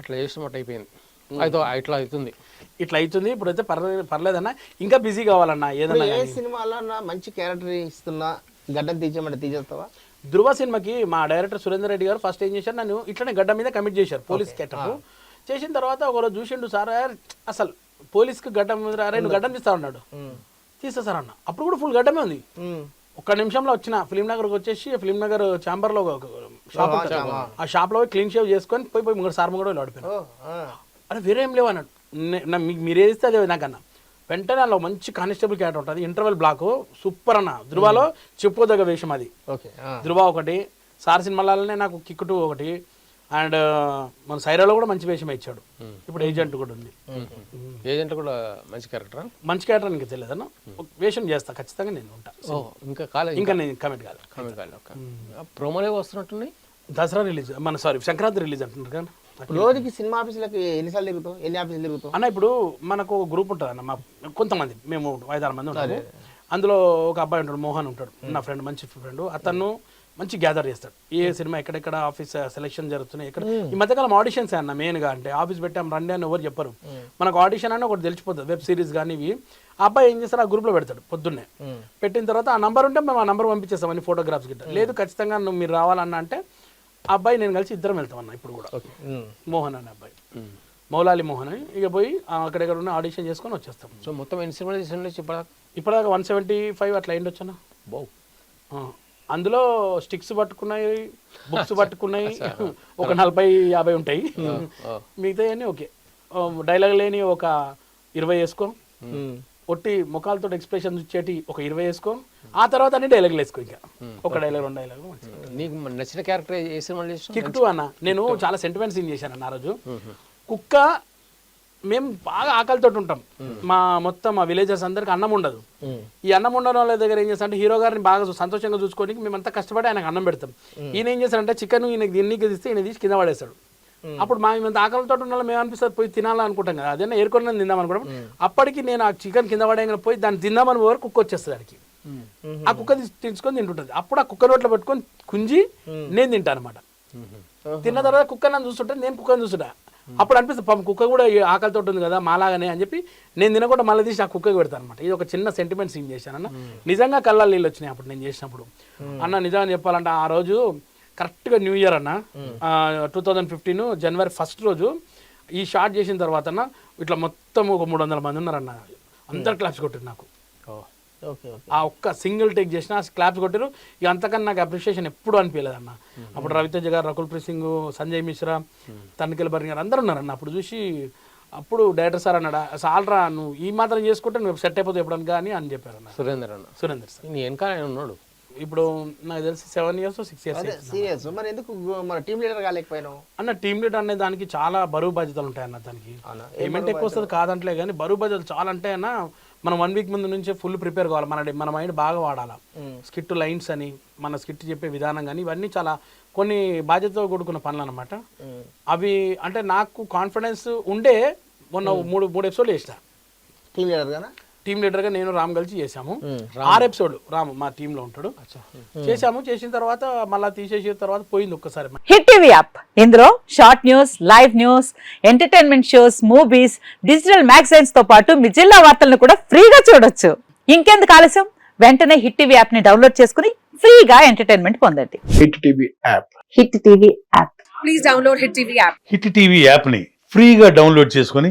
అట్లా చేసినట్టు అయిపోయింది. అయితే ఇట్లా అవుతుంది ఇట్లా అవుతుంది ఇప్పుడైతే పర్లేదు పర్లేదన్నా. ఇంకా బిజీ కావాలన్నా ఏదన్నా ఏ కానీ. సినిమాలో నా మంచి క్యారెక్టర్ ఇస్తున్నా గడ్డం తీసేయమంటే తీసేస్తావా? ధృవ సినిమాకి మా డైరెక్టర్ సురేందర్ రెడ్డి గారు ఫస్ట్ ఏం చేశారు? నన్ను ఇట్లనే గడ్డ మీద కమిట్ చేశారు పోలీస్ కేటప్ చేసిన తర్వాత ఒకరోజు చూసిండు సార్ అసలు పోలీస్కి గడ్డం మీద అరే నువ్వు గడ్డం తీస్తా అన్నాడు. తీస్తా సార్ అన్న అప్పుడు కూడా ఫుల్ గడ్డమే ఉంది. ఒక్క నిమిషంలో వచ్చిన ఫిలిం నగర్కి వచ్చేసి ఫిలిం నగర్ ఛాంబర్లో ఒక షాప్. ఆ షాప్లో క్లీన్ షేవ్ చేసుకొని పోయి పోయి ముంగడు సార్ ముంగడు ఆడిపోయాను. అరే వేరే ఏం లేవు అన్నాడు. మీకు మీరు ఏదిస్తే అదే నాకన్నా. వెంటనే అందులో మంచి కానిస్టేబుల్ క్యారెక్టర్ ఉంటుంది. Interval block. సూపర్ అన్న. ధృవాలో చెప్పుకోదగ్గ వేషం అది. ధృవ ఒకటి సార్ సినిమాలనే నాకు కిక్ టూ ఒకటి అండ్ మన సైరాలో కూడా మంచి వేషం ఇచ్చాడు. ఇప్పుడు ఏజెంట్ కూడా ఉంది. ఏజెంట్ కూడా మంచి క్యారెక్టరా? మంచి క్యారెక్టర్ నీకు తెలియదన్న ఒక వేషం చేస్తా ఖచ్చితంగా నేను ఉంటా. ఇంకా కాలేదు ఇంకా నేను కమెంట్ కాదు కామెంట్ కాలేదు ఓకే. ప్రోమోలే వస్తున్నట్టున్నాయి? దసరా రిలీజ్ మన సారీ సంక్రాంతి రిలీజ్ అంటున్నారు కదా రోజుకి సినిమా ఆఫీసులకి ఎన్నిసార్లు తిరుగుతావు? ఎన్ని ఆఫీసులు తిరుగుతావు? అన్న ఇప్పుడు మనకు ఒక గ్రూప్ ఉంటుంది అన్న మా కొంతమంది మేము ఐదారు మంది ఉంటాము. అందులో ఒక అబ్బాయి ఉంటాడు మోహన్ ఉంటాడు నా ఫ్రెండ్ మంచి ఫ్రెండ్. అతను మంచి గ్యాదర్ చేస్తాడు ఏ సినిమా ఎక్కడెక్కడ ఆఫీస్ సెలెక్షన్ జరుగుతున్నాయి ఎక్కడ ఈ మధ్యకాలం ఆడిషన్స్ అన్న మెయిన్గా అంటే ఆఫీస్ పెట్టాం రండి అని ఎవరు చెప్పరు. మనకు ఆడిషన్ అని ఒకటి తెలిసిపోతుంది వెబ్ సిరీస్ కానీ ఇవి. ఆ అబ్బాయి ఏం చేస్తాడు ఆ గ్రూప్లో పెడతాడు పొద్దున్నే. పెట్టిన తర్వాత ఆ నంబర్ ఉంటే మేము ఆ నంబర్ పంపించేస్తాం అన్ని ఫోటోగ్రాఫ్స్ గిట్ట లేదు ఖచ్చితంగా నువ్వు మీరు రావాలన్నా అంటే ఆ అబ్బాయి నేను కలిసి ఇద్దరం వెళ్తాం అన్న ఇప్పుడు కూడా. మోహన్ అనే అబ్బాయి. మౌలాలి మోహన్. అని ఇక పోయి అక్కడెక్కడ ఉన్న ఆడిషన్ చేసుకొని వచ్చేస్తాం. సో మొత్తం ఎన్ని సినిమాలు ఇప్పటిదాకా? వన్ సెవెంటీ ఫైవ్ అట్లా అయిండొచ్చన్న. బౌ అందులో స్టిక్స్ పట్టుకున్నాయి బుక్స్ పట్టుకున్నాయి ఒక నలభై యాభై ఉంటాయి. మిగతా అన్నీ ఓకే. డైలాగ్ లేని ఒక ఇరవై వేసుకో. ఒట్టి ముఖాలతో ఎక్స్ప్రెషన్ ఇచ్చేటి ఒక ఇరవై వేసుకో. ఆ తర్వాత అన్ని డైలాగులు వేసుకో ఇంకా. ఒక డైలాగ్ రెండు డైలాగ్ నీకు నచ్చిన క్యారెక్టర్ ఏ సినిమాలు చేసిన కిక్ టూ అన్న. నేను చాలా సెంటిమెంట్ సీన్ చేశాను అన్న ఆ రోజు. కుక్క మేము బాగా ఆకలితో ఉంటాం. మా మొత్తం మా విలేజెస్ అందరికి అన్నం ఉండదు. ఈ అన్నం ఉండడం వాళ్ళ దగ్గర ఏం చేస్తారంటే హీరో గారిని బాగా సంతోషంగా చూసుకోవడానికి మేమంతా కష్టపడి ఆయనకు అన్నం పెడతాం. ఈయన ఏం చేస్తారంటే చికెన్ ఈయనకి దీనికి తీస్తే ఈయన తీసి కింద పడేస్తాడు. అప్పుడు మా మేము ఆకలితో ఉన్న వాళ్ళు మేము అనిపిస్తుంది పోయి తినాలనుకుంటాం కదా. అదే ఏరుకొని తిందాం అనుకుంటాం అప్పటికి నేను ఆ చికెన్ కింద పడేయగానే పోయి దాన్ని తిందామని పోయి కుక్క వచ్చేస్తుంది దానికి ఆ కుక్క తీసి తీసుకొని తింటుంటుంది. అప్పుడు ఆ కుక్క నోట్లో పెట్టుకొని కుంజి నేను తింటాను అనమాట తిన్న తర్వాత కుక్క నన్ను చూస్తుంటే నేను కుక్కని చూస్తుంటా అప్పుడు అనిపిస్తుంది పాపం కుక్క కూడా ఆకలితో ఉంటుంది కదా మాలాగానే అని చెప్పి నేను తినకుండా మళ్ళీ తీసి ఆ కుక్కకి పెడతాను అనమాట ఇది ఒక చిన్న సెంటిమెంట్ సీన్ చేశాను అన్న నిజంగా కళ్ళ నీళ్ళు వచ్చినాయి అప్పుడు నేను చేసినప్పుడు. అన్న నిజంగా చెప్పాలంటే ఆ రోజు కరెక్ట్గా న్యూ ఇయర్ అన్న. టూ థౌజండ్ ఫిఫ్టీన్ జనవరి ఫస్ట్ రోజు ఈ షార్ట్ చేసిన తర్వాత అన్న ఇట్లా మొత్తం ఒక మూడు వందల మంది ఉన్నారన్న. అందరు క్లాప్స్ కొట్టారు నాకు. ఆ ఒక్క సింగిల్ టేక్ చేసిన క్లాప్స్ కొట్టారు. ఇక అంతకన్నా నాకు అప్రిషియేషన్ ఎప్పుడు అనిపించలేదు అన్న అప్పుడు రవితేజ గారు రకుల్ ప్రీత్ సింగ్ సంజయ్ మిశ్రా తనిఖీల బర్ని గారు అందరూ ఉన్నారన్న. అప్పుడు చూసి అప్పుడు డైరెక్టర్ సార్ అన్నాడు సాల్రా నువ్వు ఈ మాత్రం చేసుకుంటే నువ్వు సెట్ అయిపోతావు ఎప్పుడని కానీ అని చెప్పారు అన్న సురేందర్ అన్న. సురేందర్ సార్. నీ వెనకాల ఆయన ఉన్నాడు. ఇప్పుడు నాకు తెలిసి seven years six years serious మరి ఎందుకు మన టీం లీడర్ కాలేకపోయినావు? అన్న టీమ్ లీడర్ అనే దానికి చాలా బరువు బాధ్యతలు ఉంటాయి అన్న దానికి? పేమెంట్ ఎక్కువ వస్తుంది కాదంటలే కానీ బరువు బాధ్యతలు చాలా అంటే అన్న మనం వన్ వీక్ ముందు నుంచే ఫుల్ ప్రిపేర్ కావాలి. మన మన మైండ్ బాగా వాడాలి. స్కిట్ లైన్స్ అని మన స్కిట్ చెప్పే విధానం కానీ ఇవన్నీ చాలా కొన్ని బాధ్యతతో కూడుకున్న పనులు అనమాట అవి అంటే నాకు కాన్ఫిడెన్స్ ఉండే మొన్న మూడు మూడు ఎపిసోడ్లు చేసిన. టీం లీడర్గా నేను రామ్ కలిసి చేశాము. ఆరు ఎపిసోడ్ రామ్ మా టీంలో ఉంటాడు. చేశాము చేసిన తర్వాత మళ్ళీ తీసేసిన తర్వాత పోయింది ఒక్కసారి. Hit TV app. ఇందులో short news live news entertainment shows movies digital మ్యాగజైన్స్తో పాటు మీ జిల్లా వార్తలను కూడా ఫ్రీగా చూడొచ్చు. ఇంకెందుకు ఆలస్యం? వెంటనే హిట్ టీవీ యాప్ని డౌన్లోడ్ చేసుకుని ఫ్రీగా ఎంటర్టైన్మెంట్ పొందండి. Hit TV app. Hit TV app. Hit TV యాప్ని ఫ్రీగా డౌన్లోడ్ చేసుకొని